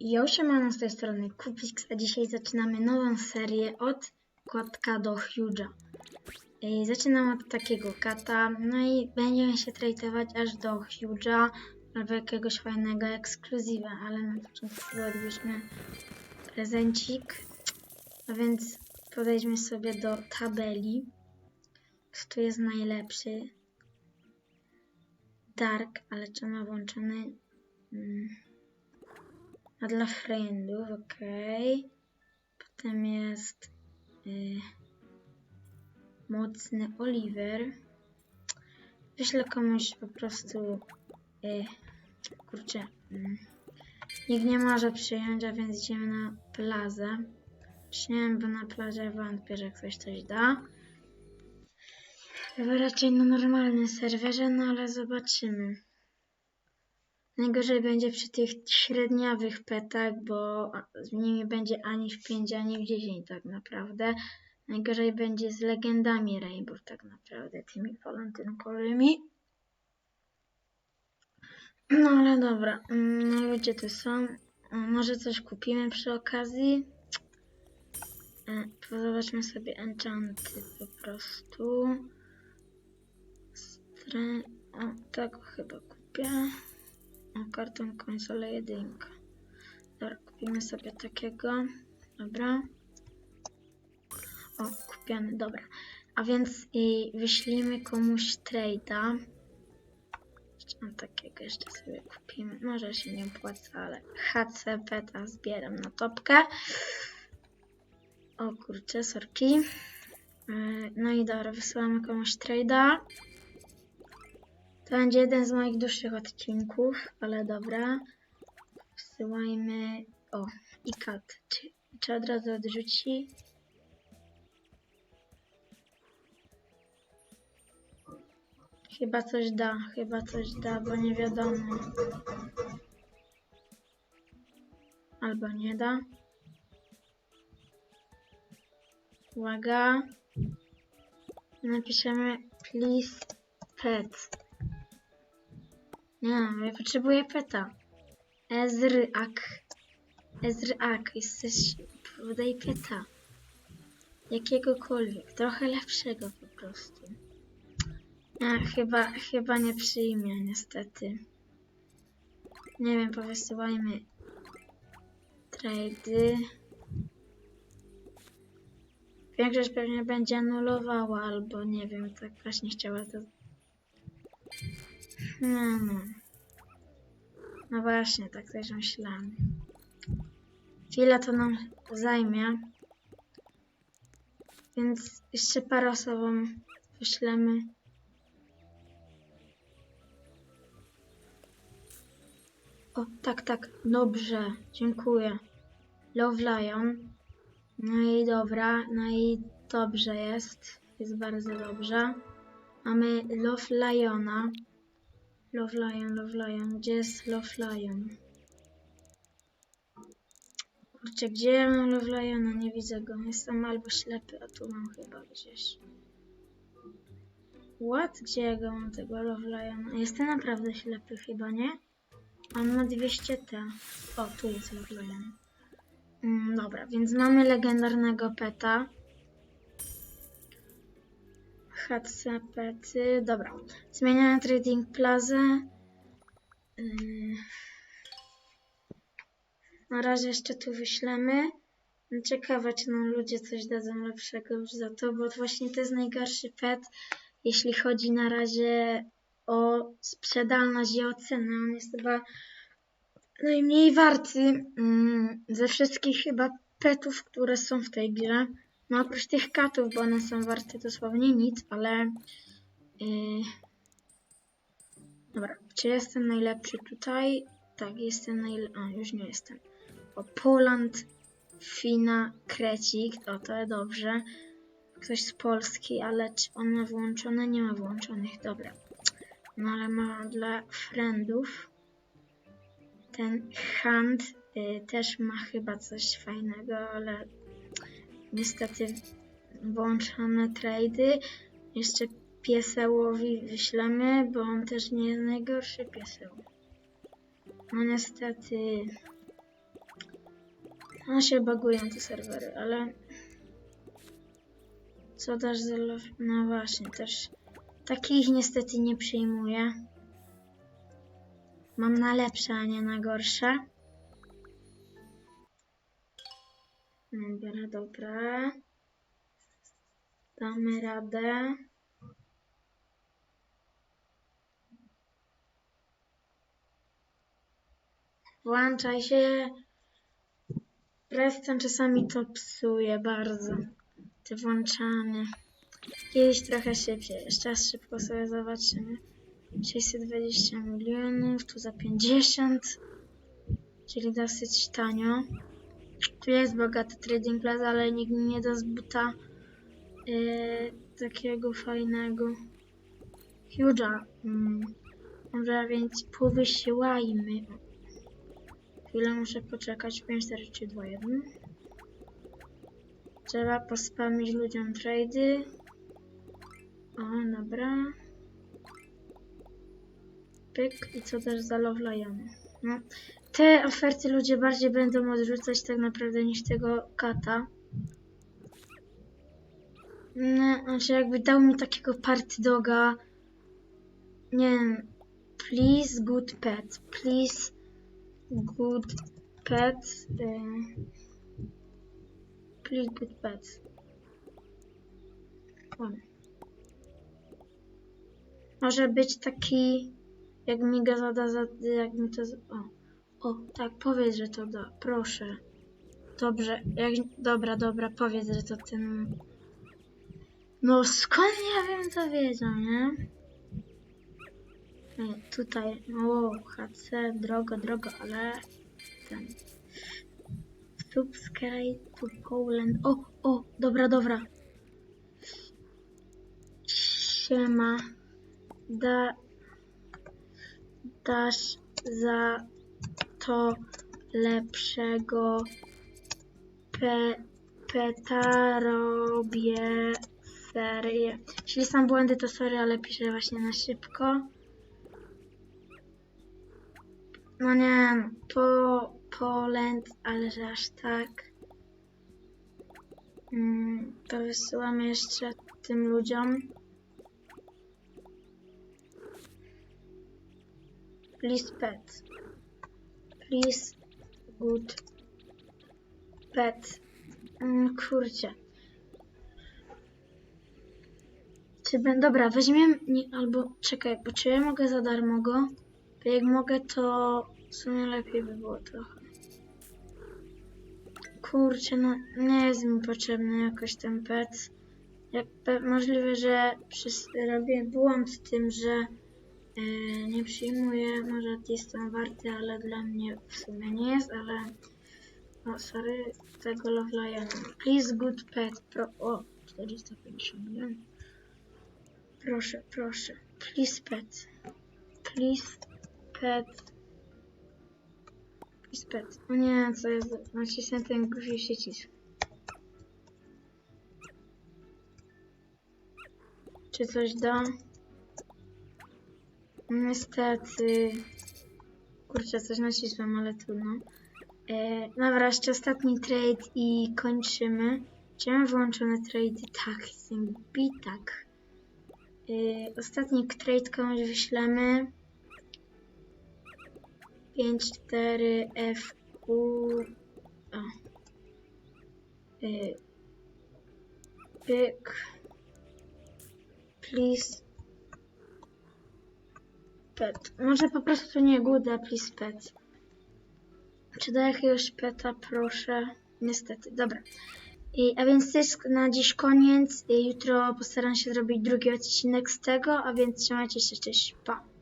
Jo, siemano z tej strony Kupix, a dzisiaj zaczynamy nową serię od kotka do Huge'a. Ej, Zaczynam od takiego kata, no i będziemy się tradeować aż do Huge'a albo jakiegoś fajnego ekskluzywa, ale na początku odbierzmy prezencik. A więc podejdźmy sobie do tabeli, kto jest najlepszy. Dark, ale czy ma włączony... Mm. A dla friendów, okej. Potem jest y, mocny Oliver. Wyślę komuś po prostu. Y, kurczę. Mm, nikt nie może przyjąć, a więc idziemy na plazę. Wiem, bo na plaży wątpię, że ktoś coś da. Chyba raczej na normalnym serwerze, no ale zobaczymy. Najgorzej będzie przy tych średniawych petach, bo z nimi będzie ani w 5, ani w 10 tak naprawdę. Najgorzej będzie z legendami Rainbow tak naprawdę, tymi walentynkowymi. No ale dobra, mm, no ludzie tu są. A Może coś kupimy przy okazji. E, Zobaczmy sobie enchanty po prostu. Stre... O, tego chyba kupię. Karton konsolę jedynka. Dobra, kupimy sobie takiego. Dobra. O, kupiony, dobra. A więc i wyślimy komuś trade'a. Mam takiego, jeszcze sobie kupimy. Może się nie opłaca, ale HC beta zbieram na topkę. O kurczę, sorki. Yy, No i dobra, wysyłamy komuś trade'a. To będzie jeden z moich dłuższych odcinków, ale dobra. Wsyłajmy. O, i kat. Czy, czy od razu odrzuci? Chyba coś da, chyba coś da, bo nie wiadomo. Albo nie da. Uwaga. Napiszemy please pet. Nie, ja potrzebuję peta. Ezryak. Ezryak, jesteś... Podaj peta. Jakiegokolwiek. Trochę lepszego po prostu. Nie, chyba, chyba nie przyjmie, niestety. Nie wiem, powysyłajmy trady. Większość pewnie będzie anulowała, albo nie wiem, tak właśnie chciała to no, no. Właśnie, tak też myślałam. To nam zajmie. Więc jeszcze parę osobom wyślemy. O, tak, tak, dobrze, dziękuję. Love Lion. No i dobra, no i dobrze jest. Jest bardzo dobrze. Mamy Love Liona. Love Lion, Love Lion. Gdzie jest Love Lion? Kurczę, gdzie ja mam Love Liona? Nie widzę go. Jestem albo ślepy, a tu mam chyba gdzieś. What? Gdzie ja go mam tego Love Liona? Jestem naprawdę ślepy chyba, nie? On ma 200 T. O, tu jest Love Lion. Mm, dobra, więc mamy legendarnego peta. HC pety. Dobra. Zmieniamy Trading Plaza. Yy. Na razie jeszcze tu wyślemy. Ciekawe, czy nam ludzie coś dadzą lepszego już za to, bo właśnie to jest najgorszy pet, jeśli chodzi na razie o sprzedalność i o cenę. On jest chyba najmniej warty mm, ze wszystkich chyba petów, które są w tej grze. No oprócz tych katów, bo one są warte dosłownie nic, ale... Yy... Dobra, czy jestem najlepszy tutaj? Tak, jestem najlepszy. A, już nie jestem. O, Poland, Fina, Krecik, o to dobrze. Ktoś z Polski, ale czy on ma włączone? Nie ma włączonych, dobra. No ale ma dla friendów. Ten Hand y, też ma chyba coś fajnego, ale niestety włączone trady. Jeszcze piesełowi wyślemy, bo on też nie jest najgorszy pieseł. No niestety No się bagują te serwery, ale... Co dasz za... lo- No właśnie, też... Takich niestety nie przyjmuję. Mam na lepsze, a nie na gorsze. Dobra, dobra. Damy radę. Włączaj się. Preston czasami to psuje bardzo. Te włączanie. Kiedyś trochę szybciej. Jeszcze raz szybko sobie zobaczymy. 620 milionów, tu za 50. Czyli dosyć tanio. Tu jest bogaty trading plaza, ale nikt mi nie da z buta yy, takiego fajnego. Huge'a. Mm. Może więc powysyłajmy. Chwilę muszę poczekać. 5, 4, 3, 2, 1. Trzeba pospamić ludziom trady. O, dobra. Pyk. I co też za Liony. No. Te oferty ludzie bardziej będą odrzucać tak naprawdę niż tego kata. No, znaczy jakby dał mi takiego party doga. Nie wiem. Please good pet. Please good pet. y, Please good pet. Może być taki, jak mi go zada, za, jak mi to, o, o, tak, powiedz, że to da, proszę. Dobrze, jak, dobra, dobra, powiedz, że to ten, no skąd ja wiem, to wiedział, nie? Nie, tutaj, o, HC, drogo, drogo, ale ten, subscribe to Poland, o, o, dobra, dobra. Siema, da, dasz za to lepszego pe, peta robię serię. Jeśli są błędy, to sorry, ale piszę właśnie na szybko. No nie, po, Poland, ale że aż tak. Mm, to wysyłam jeszcze tym ludziom. Please pet. Please good pet. Mm, kurczę. Czy będę. Dobra, weźmiemy. Albo czekaj, bo czy ja mogę za darmo go? Bo jak mogę, to w sumie lepiej by było trochę. Kurczę, no nie jest mi potrzebny jakoś ten pet. Jak możliwe, że robię błąd tym, że Yy, nie przyjmuję, może jest tam warty, ale dla mnie w sumie nie jest, ale o, sorry, tego Love Lion. Please good pet, pro, o, 450 milionów. Proszę, proszę, please pet, please pet, please pet. O nie, co jest, nacisnę ten guzik przycisk. Czy coś da? Niestety. Kurczę, coś nacisłem, ale trudno. E, dobra, jeszcze ostatni trade i kończymy. Czy mam wyłączone trade? Tak, jestem bitak. E, ostatni trade komuś wyślemy. 5, 4, FQ. O. E, pyk. Please pet. Może po prostu nie guda, please pet. Czy do jakiegoś peta, proszę? Niestety, dobra. I, a więc to jest na dziś koniec. I jutro postaram się zrobić drugi odcinek z tego, a więc trzymajcie się, cześć, pa.